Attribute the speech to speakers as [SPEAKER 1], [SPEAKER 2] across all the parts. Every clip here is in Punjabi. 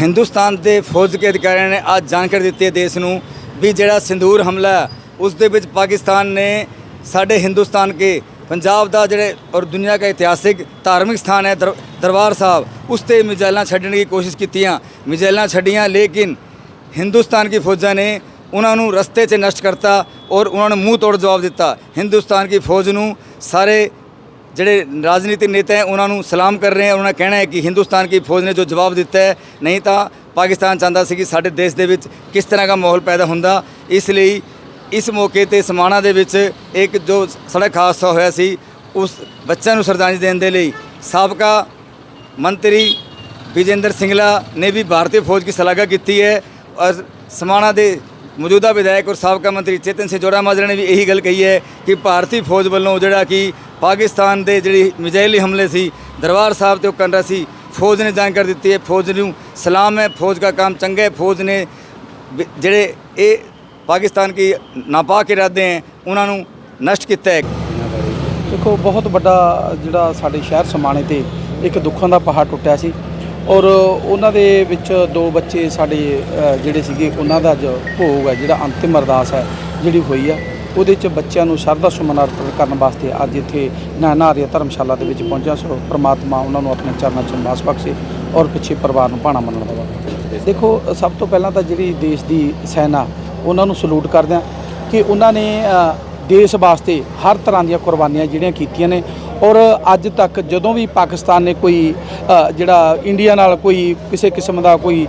[SPEAKER 1] ਹਿੰਦੁਸਤਾਨ ਦੇ ਫੌਜ ਕੇ ਅਧਿਕਾਰੀਆਂ ਨੇ ਅੱਜ ਜਾਣਕਾਰੀ ਦਿੱਤੀ ਹੈ ਦੇਸ਼ ਨੂੰ ਵੀ ਜਿਹੜਾ ਸਿੰਦੂਰ ਹਮਲਾ ਉਸ ਦੇ ਵਿੱਚ ਪਾਕਿਸਤਾਨ ਨੇ ਸਾਡੇ ਹਿੰਦੁਸਤਾਨ ਕੇ ਪੰਜਾਬ ਦਾ ਜਿਹੜੇ ਔਰ ਦੁਨੀਆ ਦਾ ਇਤਿਹਾਸਿਕ ਧਾਰਮਿਕ ਸਥਾਨ ਹੈ ਦਰ- ਦਰਬਾਰ ਸਾਹਿਬ, ਉਸ ਤੇ ਮਿਜ਼ਾਈਲਾਂ ਛੱਡਣ ਦੀ ਕੋਸ਼ਿਸ਼ ਕੀਤੀਆਂ। ਮਿਜ਼ਾਈਲਾਂ ਛੱਡੀਆਂ, ਲੇਕਿਨ ਹਿੰਦੁਸਤਾਨ ਕੀ ਫੌਜਾਂ ਨੇ ਉਹਨਾਂ ਨੂੰ ਰਸਤੇ 'ਚ ਨਸ਼ਟ ਕਰਤਾ ਔਰ ਉਹਨਾਂ ਨੂੰ ਮੂੰਹ ਤੋੜ ਜਵਾਬ ਦਿੱਤਾ। ਹਿੰਦੁਸਤਾਨ ਕੀ ਫੌਜ ਨੂੰ ਸਾਰੇ ਜਿਹੜੇ ਰਾਜਨੀਤਿਕ ਨੇਤਾ ਹੈ, ਉਹਨਾਂ ਨੂੰ ਸਲਾਮ ਕਰ ਰਹੇ ਹਨ ਉਹਨਾਂ ਦਾ ਕਹਿਣਾ ਹੈ ਕਿ ਹਿੰਦੁਸਤਾਨ ਕੀ ਫੌਜ ਨੇ ਜੋ ਜਵਾਬ ਦਿੱਤਾ ਹੈ, ਨਹੀਂ ਤਾਂ ਪਾਕਿਸਤਾਨ ਚਾਹੁੰਦਾ ਸੀ ਕਿ ਸਾਡੇ ਦੇਸ਼ ਦੇ ਵਿੱਚ ਕਿਸ ਤਰ੍ਹਾਂ ਦਾ ਮਾਹੌਲ ਪੈਦਾ ਹੁੰਦਾ। ਇਸ ਲਈ ਇਸ ਮੌਕੇ ਤੇ ਸਮਾਣਾ ਦੇ ਵਿੱਚ ਇੱਕ ਜੋ ਸੜਕ ਹਾਦਸਾ ਹੋਇਆ ਸੀ, ਉਸ ਬੱਚਿਆਂ ਨੂੰ ਸ਼ਰਧਾਂਜਲੀ ਦੇਣ ਦੇ ਲਈ ਸਾਬਕਾ ਮੰਤਰੀ ਵਿਜੇਂਦਰ ਸਿੰਗਲਾ ਨੇ ਵੀ ਭਾਰਤੀ ਫੌਜ ਦੀ ਸ਼ਲਾਘਾ ਕੀਤੀ ਹੈ ਔਰ ਸਮਾਣਾ ਦੇ ਮੌਜੂਦਾ ਵਿਧਾਇਕ ਔਰ ਸਾਬਕਾ ਮੰਤਰੀ ਚੇਤਨ ਸਿੰਘ ਜੋੜਾ ਮਾਜਰਾ ਨੇ ਵੀ ਇਹੀ ਗੱਲ ਕਹੀ ਹੈ ਕਿ ਭਾਰਤੀ ਫੌਜ ਵੱਲੋਂ ਜਿਹੜਾ ਕਿ ਪਾਕਿਸਤਾਨ ਦੇ ਜਿਹੜੀ ਮਿਜ਼ਾਈਲੀ ਹਮਲੇ ਸੀ, ਦਰਬਾਰ ਸਾਹਿਬ ਤੇ ਉਹ ਕਰ ਰਿਹਾ ਸੀ, ਫੌਜ ਨੇ ਜਾਣਕਾਰੀ ਦਿੱਤੀ ਹੈ, ਫੌਜ ਨੂੰ ਸਲਾਮ ਹੈ, ਫੌਜ ਦਾ ਕੰਮ ਚੰਗਾ ਹੈ, ਫੌਜ ਨੇ ਜਿਹੜੇ ਇਹ ਪਾਕਿਸਤਾਨ ਕੀ ਨਾਪਾਕ ਇਰਾਦੇ ਹੈ, ਉਹਨਾਂ ਨੂੰ ਨਸ਼ਟ ਕੀਤਾ ਹੈ।
[SPEAKER 2] ਦੇਖੋ, ਬਹੁਤ ਵੱਡਾ ਜਿਹੜਾ ਸਾਡੇ ਸ਼ਹਿਰ ਸਮਾਣੇ ਤੇ ਇੱਕ ਦੁੱਖਾਂ ਦਾ ਪਹਾੜ ਟੁੱਟਿਆ ਸੀ। ਔਰ ਉਹਨਾਂ ਦੇ ਵਿੱਚ ਦੋ ਬੱਚੇ ਸਾਡੇ ਜਿਹੜੇ ਸੀਗੇ, ਉਹਨਾਂ ਦਾ ਜੋ ਭੋਗ ਹੈ, ਜਿਹੜਾ ਅੰਤਿਮ ਅਰਦਾਸ ਹੈ, ਜਿਹੜੀ ਹੋਈ ਆ। ਉਹਦੇ ਚ ਬੱਚਿਆਂ ਨੂੰ ਸ਼ਰਧਾ ਸੁਮਨ ਅਰਪਿਤ ਕਰਨ ਵਾਸਤੇ ਅੱਜ ਇੱਥੇ ਨਾਨਾ ਧਰਮਸ਼ਾਲਾ ਦੇ ਵਿੱਚ ਪਹੁੰਚਿਆ। ਸੋ ਪ੍ਰਮਾਤਮਾ ਉਹਨਾਂ ਨੂੰ ਆਪਣੇ ਚਰਨਾਂ 'ਚ ਨਿਵਾਸ ਬਖਸ਼ੇ ਔਰ ਪਿੱਛੇ ਪਰਿਵਾਰ ਨੂੰ ਭਾਣਾ ਮੰਨਣ ਦੇਵੇ ਦੇਖੋ, ਸਭ ਤੋਂ ਪਹਿਲਾਂ ਤਾਂ ਜਿਹੜੀ ਦੇਸ਼ ਦੀ ਸੈਨਾ, ਉਹਨਾਂ ਨੂੰ ਸਲੂਟ ਕਰਦੇ ਹਾਂ ਕਿ ਉਹਨਾਂ ਨੇ ਦੇਸ਼ ਵਾਸਤੇ ਹਰ ਤਰ੍ਹਾਂ ਦੀਆਂ ਕੁਰਬਾਨੀਆਂ ਜਿਹੜੀਆਂ ਕੀਤੀਆਂ ਨੇ ਔਰ ਅੱਜ ਤੱਕ ਜਦੋਂ ਵੀ ਪਾਕਿਸਤਾਨ ਨੇ ਕੋਈ ਜਿਹੜਾ ਇੰਡੀਆ ਨਾਲ ਕੋਈ ਕਿਸੇ ਕਿਸਮ ਦਾ ਕੋਈ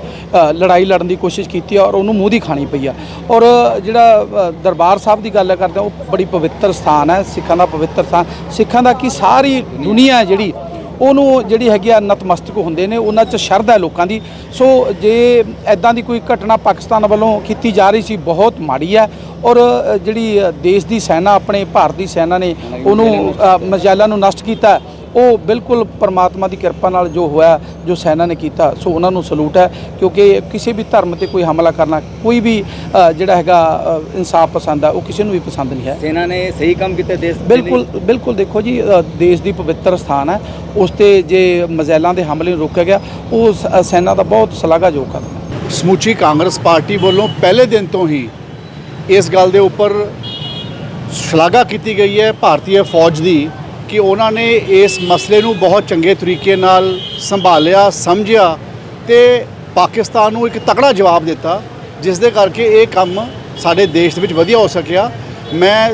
[SPEAKER 2] ਲੜਾਈ ਲੜਨ ਦੀ ਕੋਸ਼ਿਸ਼ ਕੀਤੀ ਔਰ ਉਹਨੂੰ ਮੂੰਹ ਦੀ ਖਾਣੀ ਪਈ ਆ। ਔਰ ਜਿਹੜਾ ਦਰਬਾਰ ਸਾਹਿਬ ਦੀ ਗੱਲ ਕਰਦੇ ਆ, ਉਹ ਬੜੀ ਪਵਿੱਤਰ ਸਥਾਨ ਹੈ, ਸਿੱਖਾਂ ਦਾ ਪਵਿੱਤਰ ਸਥਾਨ। ਸਿੱਖਾਂ ਦਾ ਕੀ ਸਾਰੀ ਦੁਨੀਆ ਹੈ ਜਿਹੜੀ ਉਹਨੂੰ ਜਿਹੜੀ ਹੈਗੀ ਆ ਨਤਮਸਤਕ ਹੁੰਦੇ ਨੇ ਉਹਨਾਂ 'ਚ ਸ਼ਰਧਾ ਹੈ ਲੋਕਾਂ ਦੀ। ਸੋ ਜੇ ਐਦਾਂ ਦੀ ਕੋਈ ਘਟਨਾ ਪਾਕਿਸਤਾਨ ਵੱਲੋਂ ਕੀਤੀ ਜਾ ਰਹੀ ਸੀ ਬਹੁਤ ਮਾੜੀ ਹੈ। ਔਰ ਜਿਹੜੀ ਦੇਸ਼ ਦੀ ਸੈਨਾ ਆਪਣੇ ਭਾਰਤ ਸੈਨਾ ਨੇ ਉਹਨੂੰ ਅ, ਮਜਾਲਾਂ ਨੂੰ ਨਸ਼ਟ ਕੀਤਾ। ਉਹ ਬਿਲਕੁਲ ਪਰਮਾਤਮਾ ਦੀ ਕਿਰਪਾ ਨਾਲ ਜੋ ਹੋਇਆ ਜੋ ਸੈਨਾ ਨੇ ਕੀਤਾ ਸੋ ਉਹਨਾਂ ਨੂੰ ਸਲੂਟ ਹੈ ਕਿਉਂਕਿ ਕਿਸੇ ਵੀ ਧਰਮ ਤੇ ਕੋਈ ਹਮਲਾ ਕਰਨਾ ਕੋਈ ਵੀ ਜਿਹੜਾ ਹੈਗਾ ਇਨਸਾਫ ਪਸੰਦ ਆ ਉਹ ਕਿਸੇ ਨੂੰ ਵੀ ਪਸੰਦ ਨਹੀਂ ਹੈ।
[SPEAKER 1] ਸੈਨਾ ਨੇ ਸਹੀ ਕੰਮ ਕੀਤਾ ਦੇਸ਼।
[SPEAKER 2] ਬਿਲਕੁਲ ਬਿਲਕੁਲ ਦੇਖੋ ਜੀ ਦੇਸ਼ ਦੀ ਪਵਿੱਤਰ ਸਥਾਨ ਹੈ ਉਸ ਤੇ ਜੇ ਮਜ਼ੈਲਾਂ ਦੇ ਹਮਲੇ ਨੂੰ ਰੋਕਿਆ ਗਿਆ ਉਹ ਸ- ਸੈਨਾ ਦਾ ਬਹੁਤ ਸ਼ਲਾਘਾਯੋਗ ਕਦਮ ਹੈ।
[SPEAKER 3] ਸਮੁੱਚੀ ਕਾਂਗਰਸ ਪਾਰਟੀ ਵੱਲੋਂ ਪਹਿਲੇ ਦਿਨ ਤੋਂ ਹੀ ਇਸ ਗੱਲ ਦੇ ਉੱਪਰ ਸ਼ਲਾਘਾ ਕੀਤੀ ਗਈ ਹੈ ਭਾਰਤੀ ਫੌਜ ਦੀ। ਕਿ ਉਹਨਾਂ ਨੇ ਇਸ ਮਸਲੇ ਨੂੰ ਬਹੁਤ ਚੰਗੇ ਤਰੀਕੇ ਨਾਲ ਸੰਭਾਲਿਆ, ਸਮਝਿਆ ਤੇ ਪਾਕਿਸਤਾਨ ਨੂੰ ਇੱਕ ਤਕੜਾ ਜਵਾਬ ਦਿੱਤਾ, ਜਿਸ ਦੇ ਕਰਕੇ ਇਹ ਕੰਮ ਸਾਡੇ ਦੇਸ਼ ਦੇ ਵਿੱਚ ਵਧੀਆ ਹੋ ਸਕਿਆ। ਮੈਂ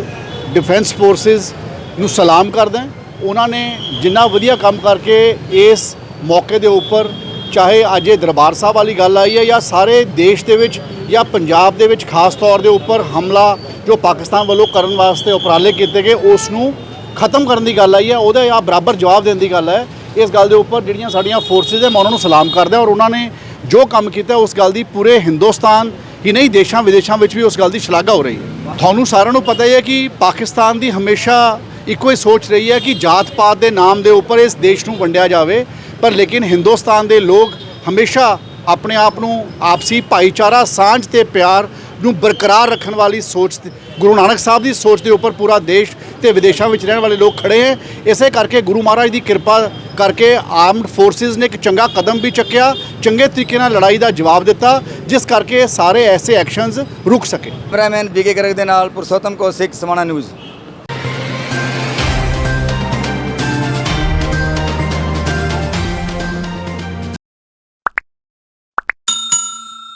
[SPEAKER 3] ਡਿਫੈਂਸ ਫੋਰਸਿਸ ਨੂੰ ਸਲਾਮ ਕਰਦਾ ਉਹਨਾਂ ਨੇ ਜਿੰਨਾ ਵਧੀਆ ਕੰਮ ਕਰਕੇ ਇਸ ਮੌਕੇ ਦੇ ਉੱਪਰ, ਚਾਹੇ ਅੱਜ ਇਹ ਦਰਬਾਰ ਸਾਹਿਬ ਵਾਲੀ ਗੱਲ ਆਈ ਹੈ ਜਾਂ ਸਾਰੇ ਦੇਸ਼ ਦੇ ਵਿੱਚ ਜਾਂ ਪੰਜਾਬ ਦੇ ਵਿੱਚ ਖਾਸ ਤੌਰ ਦੇ ਉੱਪਰ ਹਮਲਾ ਜੋ ਪਾਕਿਸਤਾਨ ਵੱਲੋਂ ਕਰਨ ਵਾਸਤੇ ਉਪਰਾਲੇ ਕੀਤੇ ਗਏ, ਉਸ ਨੂੰ ਖਤਮ ਕਰਨ ਦੀ ਗੱਲ ਆਈ ਹੈ, ਉਹਦੇ ਆ ਬਰਾਬਰ ਜਵਾਬ ਦੇਣ ਦੀ ਗੱਲ ਹੈ। ਇਸ ਗੱਲ ਦੇ ਉੱਪਰ ਜਿਹੜੀਆਂ ਸਾਡੀਆਂ ਫੋਰਸਿਸ ਹੈ ਮੈਂ ਉਹਨਾਂ ਨੂੰ ਸਲਾਮ ਕਰਦਾ ਔਰ ਉਹਨਾਂ ਨੇ ਜੋ ਕੰਮ ਕੀਤਾ, ਉਸ ਗੱਲ ਦੀ ਪੂਰੇ ਹਿੰਦੁਸਤਾਨ, ਹੀ ਨਹੀਂ ਦੇਸ਼ਾਂ ਵਿਦੇਸ਼ਾਂ ਵਿੱਚ ਵੀ ਉਸ ਗੱਲ ਦੀ ਸ਼ਲਾਘਾ ਹੋ ਰਹੀ ਹੈ। ਤੁਹਾਨੂੰ ਸਾਰਿਆਂ ਨੂੰ ਪਤਾ ਹੀ ਹੈ ਕਿ ਪਾਕਿਸਤਾਨ ਦੀ ਹਮੇਸ਼ਾ ਇੱਕੋ ਹੀ ਸੋਚ ਰਹੀ ਹੈ ਕਿ ਜਾਤ ਪਾਤ ਦੇ ਨਾਮ ਦੇ ਉੱਪਰ ਇਸ ਦੇਸ਼ ਨੂੰ ਵੰਡਿਆ ਜਾਵੇ, ਪਰ ਲੇਕਿਨ ਹਿੰਦੁਸਤਾਨ ਦੇ ਲੋਕ ਹਮੇਸ਼ਾ ਆਪਣੇ ਆਪ ਨੂੰ ਆਪਸੀ ਭਾਈਚਾਰਾ, ਸਾਂਝ ਤੇ ਪਿਆਰ ਨੂੰ ਬਰਕਰਾਰ ਰੱਖਣ ਵਾਲੀ ਸੋਚ ਗੁਰੂ ਨਾਨਕ ਸਾਹਿਬ ਦੀ ਸੋਚ ਦੇ ਉੱਪਰ ਪੂਰਾ ਦੇਸ਼ ਤੇ ਵਿਦੇਸ਼ਾਂ ਵਿੱਚ ਰਹਿਣ ਵਾਲੇ ਲੋਕ ਖੜੇ ਹੈ। ਇਸੇ ਕਰਕੇ ਗੁਰੂ ਮਹਾਰਾਜ ਦੀ ਕਿਰਪਾ ਕਰਕੇ ਆਰਮਡ ਫੋਰਸਿਸ ਨੇ ਇੱਕ ਚੰਗਾ ਕਦਮ ਵੀ ਚੱਕਿਆ, ਚੰਗੇ ਤਰੀਕੇ ਨਾਲ ਲੜਾਈ ਦਾ ਜਵਾਬ ਦਿੱਤਾ, ਜਿਸ ਕਰਕੇ ਸਾਰੇ ਐਸੇ ਐਕਸ਼ਨਸ ਰੁਕ ਸਕੇ।
[SPEAKER 1] ਕੈਮਰਾਮੈਨ ਬੀਕੇ ਕਰਕ ਦੇ ਨਾਲ ਪੁਰਸ਼ੋਤਮ ਕੌਸ਼ਿਕ ਸਮਾਣਾ ਨਿਊਜ਼